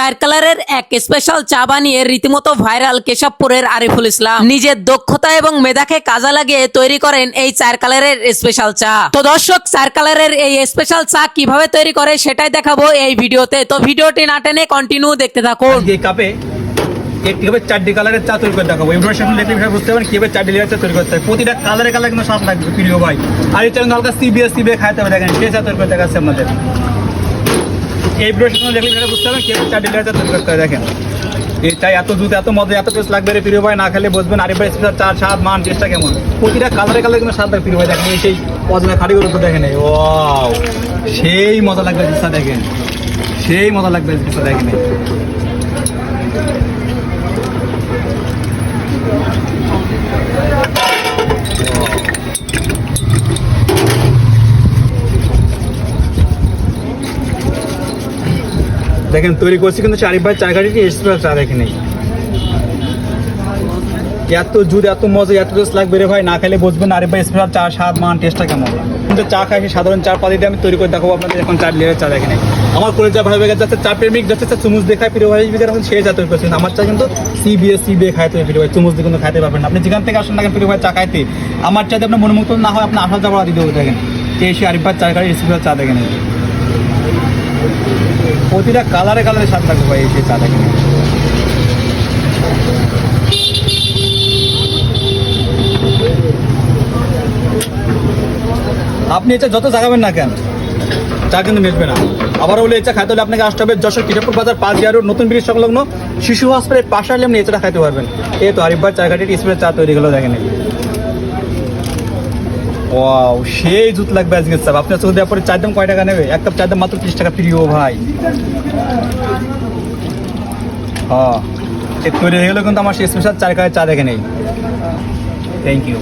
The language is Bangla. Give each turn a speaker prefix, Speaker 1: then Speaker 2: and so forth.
Speaker 1: চার কালারের এক স্পেশাল চা বানিয়ে রীতিমতো ভাইরাল কেশবপুরের আরিফুল ইসলাম। নিজের দক্ষতা এবং মেধাকে কাজে লাগিয়ে তৈরি করেন এই চার কালারের স্পেশাল চা। তো দর্শক, চার কালারের এই স্পেশাল চা কীভাবে তৈরি করে সেটাই দেখাবো এই ভিডিওতে। তো ভিডিওটি না টেনে কন্টিনিউ দেখতে থাকুন।
Speaker 2: কাপে এক কীভাবে চারটি কালারের চা তৈরি করে দেখাবো? ইনফরমেশন দেখলে বিষয় বুঝতে পারেন কীভাবে চারটি লেয়ার চা তৈরি করতে হয়। প্রতিটা কালারে কালার কিন্তু স্বাদ লাগবে, প্রিয় ভাই। আর এটা কিন্তু হালকা সিবিএ সিবিএ খাইতে হবে, দেখেন সে চা তৈরি করে দেখাচ্ছে আপনাদের। এই দেখলে বুঝতে পারবেন দেখেন, এই চাই এত দুধ, এত মজা এত টেস্ট লাগবে রে প্রিয় ভাই, না খেলে বসবেন আরে ভাই চার স্বাদ, মান টেস্টটা কেমন? প্রতিটা কালারে কালারে কিন্তু স্বাদ প্রিয় ভাই। দেখেন, এই সেই পজনা খাড়িগুলো তো দেখেন ও সেই মজা লাগবে চা দেখেন। সেই মজা লাগবে চা দেখেন দেখেন, তৈরি করছি কিন্তু চারি ভাই চা গাড়িটি স্পেশাল চা দেখে নেই। এত জুদ এত মজা, এত টেস্ট লাগবে রে ভাই, না খেলে বুঝবেন আরে ভাই স্পেশাল চা, স্বাদ, মান, টেস্টটা কেমন? কিন্তু চা খাই সাধারণ চা পাতি দিয়ে আমি তৈরি করে দেখাবো আপনাদের এখন চার লেয়ারের চা দেখে নেই। আমার করে যা ভাই যাচ্ছে চা প্রেমিক, যাচ্ছে চা চুমুচ দিয়ে খায়। প্রিয় ভাই এখন সে চা তৈরি করছেন আমার চা কিন্তু সিবিএস সিবিএ খাইতে হবে প্রিয় ভাই। চুমুচ দিয়ে কিন্তু খাইতে পারবেন। আপনি যেখান থেকে আসেন না প্রিয় ভাই, চা খাইতে? আমার চাইতে আপনার মনোমুক্ত না হয়, আপনি আসা যাওয়া দিতে দেখেন। এসে আরিফার চা গাড়ি স্পেশাল চা দেখে নেই। প্রতিটা কালারে কালারে স্বাদ লাগবে ভাই, এই যে চা দেখেন। আপনি এটা যত জাগাবেন না কেন, চা কিন্তু মিটবে না। আবার বলে চা খাইতে হলে আপনাকে আসতে হবে যশোর কিশোরপুর বাজার, পাঁচ জিয়ার নতুন ব্রিজ সংলগ্ন শিশু হসপিটালের পাশে আপনি এই চাটা খাইতে পারবেন। এই তো আরিফবার চা ঘাটির স্প্রে চা তৈরি হলো দেখেন ওয়াও সেই জুত লাগবে আজকে চাপ আপনার চোখ দেওয়ার পরে চার দাম কয় টাকা নেবে? এক কাপ চার দাম মাত্র ত্রিশ টাকা প্রিয় ভাই। হ্যাঁ তৈরি হয়ে গেলো কিন্তু আমার সেই স্পেশাল চার কাপের চা দেখে নেই। Thank you